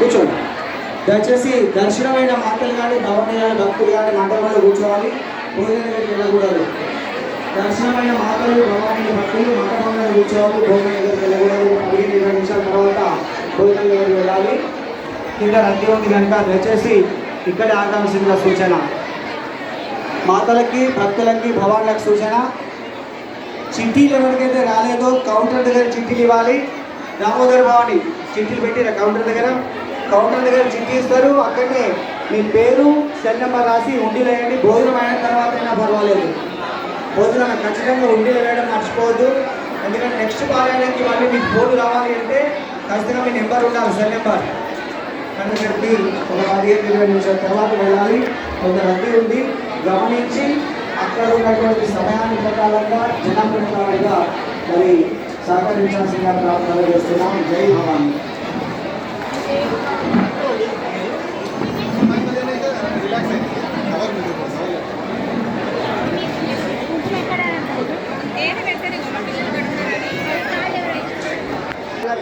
కూర్చోండి. దయచేసి దర్శనమైన మాటలు కానీ భవనీయ భక్తులు కానీ మండపంలో కూర్చోవాలి. భోజనం వెళ్ళకూడదు. దర్శనమైన మాటలు భవానీ భక్తులు మండపంలో కూర్చోవాలి. భోజనం దగ్గరికి వెళ్ళకూడదు. పదిహేను ఇరవై నిమిషాల తర్వాత భోజనం దగ్గరికి వెళ్ళాలి. కింద రద్దీ ఉంది కనుక దయచేసి ఇక్కడే ఆగాల్సిందిగా సూచన. మాతలకి భక్తులకి భవాన్లకు సూచన. చిట్టీలు ఎవరికైతే రాలేదో కౌంటర్ దగ్గర చిట్టీలు ఇవ్వాలి. దామోదర్ భవాని చిట్టీలు పెట్టిన కౌంటర్ దగ్గర? కౌంటర్ దగ్గర చిట్టి ఇస్తారు. అక్కడనే మీ పేరు సెల్ నెంబర్ రాసి ఉండిలో వేయండి. భోజనం అయిన తర్వాత అయినా పర్వాలేదు. భోజనం ఖచ్చితంగా ఉండిలో వేయడం మర్చిపోవద్దు. ఎందుకంటే నెక్స్ట్ పారాయణకి మళ్ళీ మీకు ఫోన్ రావాలి అంటే ఖచ్చితంగా మీ నెంబర్ ఉండాలి సెల్ నెంబర్. కనుకటి ఒక పదిహేను ఇరవై నిమిషాల తర్వాత వెళ్ళాలి. కొంత రద్దీ ఉంది. గమనించి అక్కడ ఉన్నటువంటి సమయాన్ని ప్రకారంగా జనం ప్రకారంగా మరి సహకరించాల్సిందిగా ప్రార్థన చేస్తున్నాం. జై భవానీ. ఏది పెట్టండి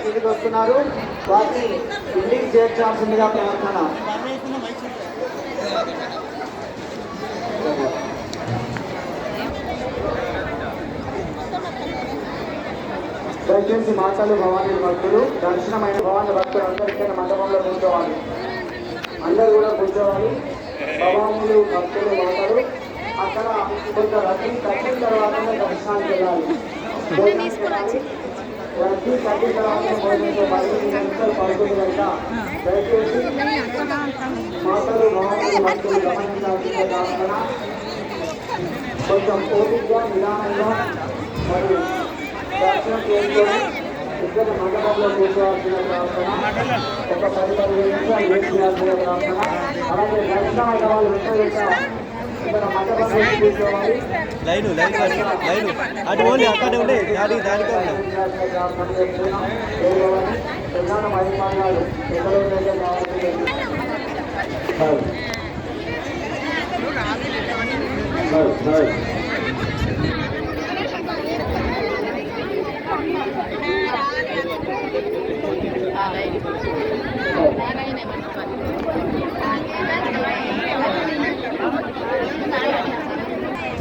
తిరిగి వస్తున్నారు. వాటిని ఇంటికి చేర్చాల్సిందిగా ప్రార్థన. దయచేసి మాటలు భవానీ భక్తులు దర్శనమైన భవానీ భక్తులు అందరూ ఇక్కడ మండపంలో కూర్చోవాలి. అందరూ కూడా కూర్చోవాలి. భవానీలు భక్తులు మాటలు అక్కడ కొంత రద్దీ తగ్గిన తర్వాతనే దర్శనానికి వెళ్ళాలి. రద్దీ తగ్గిన తర్వాత భోజనంతో పదిహేను పడుతుంది కనుక దయచేసి మాటలు భవానీలు భక్తులు గమనించాల్సిన ప్రార్థన కొంచెం ఓపికగా నిదానంగా మరియు దర్శనం చేసుకొని ఇక్కడ మండపంలో కూర్చోవాల్సిన ప్రార్థన ఒక పది పదిహేను నిమిషాలు వెయిట్ చేయాల్సిన ప్రార్థన అలాగే దర్శనం అయిన వాళ్ళు లైను లైన్ లైను. అటు ఓన్లీ అక్కడే ఉండే దాని దానికే ఉన్నాయి ప్రధాన అభిమానాలు ఎక్కడైతే కావాల్సింది సార్ సార్ ఇటు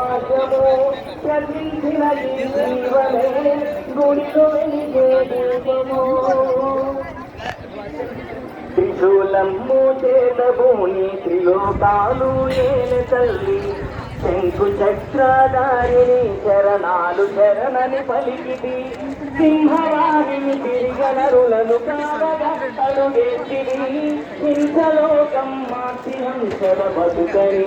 చేరే మార్గము జీవనే గుడిలో వెలిగే త్రిశూలము చేతబోని త్రిలోకాలు ఏల తల్లి శంకు చక్రధారిణి చరణాలు శరణని పలికిది సింహవారిని తిరిగనరులను కావగా అడుగెత్తిది హింసలోకం మార్చి హంసల బతుకని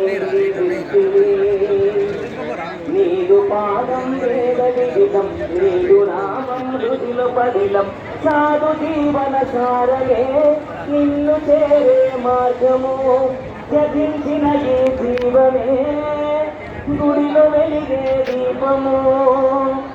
నీరు పాదం వేదలిగితం విదితం నీరు నామం రుదిలో పదిలం. సాధు జీవన సారలే నిన్ను చేరే మార్గము. గతించిన ఈ జీవమే గుడిలో వెలిగే దీపము.